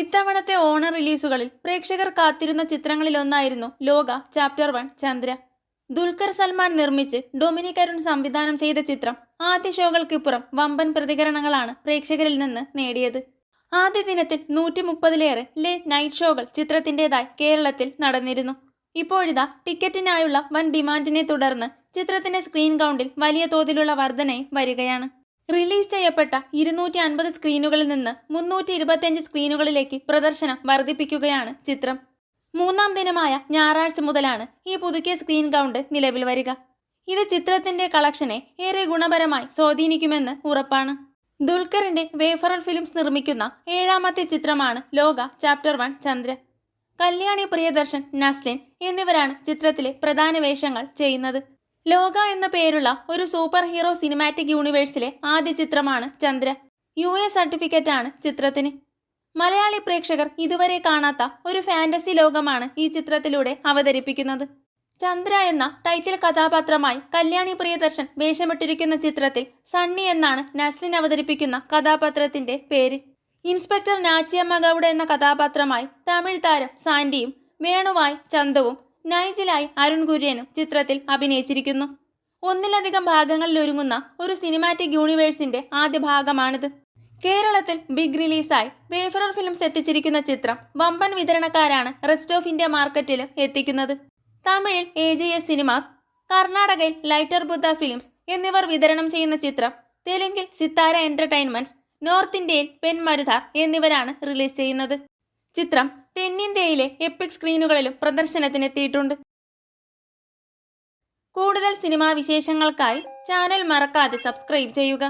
ഇത്തവണത്തെ ഓണ റിലീസുകളിൽ പ്രേക്ഷകർ കാത്തിരുന്ന ചിത്രങ്ങളിലൊന്നായിരുന്നു ലോക ചാപ്റ്റർ വൺ ചന്ദ്ര. ദുൽഖർ സൽമാൻ നിർമ്മിച്ച് ഡൊമിനിക് അരുൺ സംവിധാനം ചെയ്ത ചിത്രം ആദ്യ ഷോകൾക്കിപ്പുറം വമ്പൻ പ്രതികരണങ്ങളാണ് പ്രേക്ഷകരിൽ നിന്ന് നേടിയത്. ആദ്യ ദിനത്തിൽ നൂറ്റി മുപ്പതിലേറെ ലേറ്റ് നൈറ്റ് ഷോകൾ ചിത്രത്തിന്റെതായി കേരളത്തിൽ നടന്നിരുന്നു. ഇപ്പോഴിതാ ടിക്കറ്റിനായുള്ള വൻ ഡിമാൻഡിനെ തുടർന്ന് ചിത്രത്തിന്റെ സ്ക്രീൻ കൗണ്ടിൽ വലിയ തോതിലുള്ള വർധനയും വരികയാണ്. റിലീസ് ചെയ്യപ്പെട്ട ഇരുന്നൂറ്റി അൻപത് സ്ക്രീനുകളിൽ നിന്ന് മുന്നൂറ്റി ഇരുപത്തിയഞ്ച് സ്ക്രീനുകളിലേക്ക് പ്രദർശനം വർദ്ധിപ്പിക്കുകയാണ് ചിത്രം. മൂന്നാം ദിനമായ ഞായറാഴ്ച മുതലാണ് ഈ പുതുക്കിയ സ്ക്രീൻ കൗണ്ട് നിലവിൽ വരിക. ഇത് ചിത്രത്തിന്റെ കളക്ഷനെ ഏറെ ഗുണപരമായി സ്വാധീനിക്കുമെന്ന് ഉറപ്പാണ്. ദുൽഖറിന്റെ വേഫറൽ ഫിലിംസ് നിർമ്മിക്കുന്ന ഏഴാമത്തെ ചിത്രമാണ് ലോക ചാപ്റ്റർ വൺ ചന്ദ്ര. കല്യാണി പ്രിയദർശൻ നസ്ലിൻ എന്നിവരാണ് ചിത്രത്തിലെ പ്രധാന വേഷങ്ങൾ ചെയ്യുന്നത്. ലോക എന്ന പേരുള്ള ഒരു സൂപ്പർ ഹീറോ സിനിമാറ്റിക് യൂണിവേഴ്സിലെ ആദ്യ ചിത്രമാണ് ചന്ദ്ര. യു എ ആണ് ചിത്രത്തിന്. മലയാളി പ്രേക്ഷകർ ഇതുവരെ കാണാത്ത ഒരു ഫാന്റസി ലോകമാണ് ഈ ചിത്രത്തിലൂടെ അവതരിപ്പിക്കുന്നത്. ചന്ദ്ര എന്ന ടൈറ്റിൽ കഥാപാത്രമായി കല്യാണി പ്രിയദർശൻ വേഷമിട്ടിരിക്കുന്ന ചിത്രത്തിൽ സണ്ണി എന്നാണ് നസ്ലിൻ അവതരിപ്പിക്കുന്ന കഥാപാത്രത്തിന്റെ പേര്. ഇൻസ്പെക്ടർ നാച്ചിയമ്മ ഗൗഡ എന്ന കഥാപാത്രമായി തമിഴ് താരം സാൻഡിയും വേണുവായി ചന്തവും നൈജിലായി അരുൺ കുര്യനും ചിത്രത്തിൽ അഭിനയിച്ചിരിക്കുന്നു. ഒന്നിലധികം ഭാഗങ്ങളിൽ ഒരുങ്ങുന്ന ഒരു സിനിമാറ്റിക് യൂണിവേഴ്സിന്റെ ആദ്യ ഭാഗമാണിത്. കേരളത്തിൽ ബിഗ് റിലീസായി വേഫറർ ഫിലിംസ് എത്തിച്ചിരിക്കുന്ന ചിത്രം വമ്പൻ വിതരണക്കാരാണ് റെസ്റ്റ് ഓഫ് ഇന്ത്യ മാർക്കറ്റിലും എത്തിക്കുന്നത്. തമിഴിൽ എ ജെ എസ് സിനിമാസ് കർണാടകയിൽ ലൈറ്റർ ബുദ്ധ ഫിലിംസ് എന്നിവർ വിതരണം ചെയ്യുന്ന ചിത്രം തെലുങ്കിൽ സിത്താര എന്റർടൈൻമെന്റ്സ് നോർത്ത് ഇന്ത്യയിൽ പെൻ എന്നിവരാണ് റിലീസ് ചെയ്യുന്നത്. ചിത്രം തെന്നിന്ത്യയിലെ എപ്പിക് സ്ക്രീനുകളിലും പ്രദർശനത്തിനെത്തിയിട്ടുണ്ട്. കൂടുതൽ സിനിമാ വിശേഷങ്ങൾക്കായി ചാനൽ മറക്കാതെ സബ്സ്ക്രൈബ് ചെയ്യുക.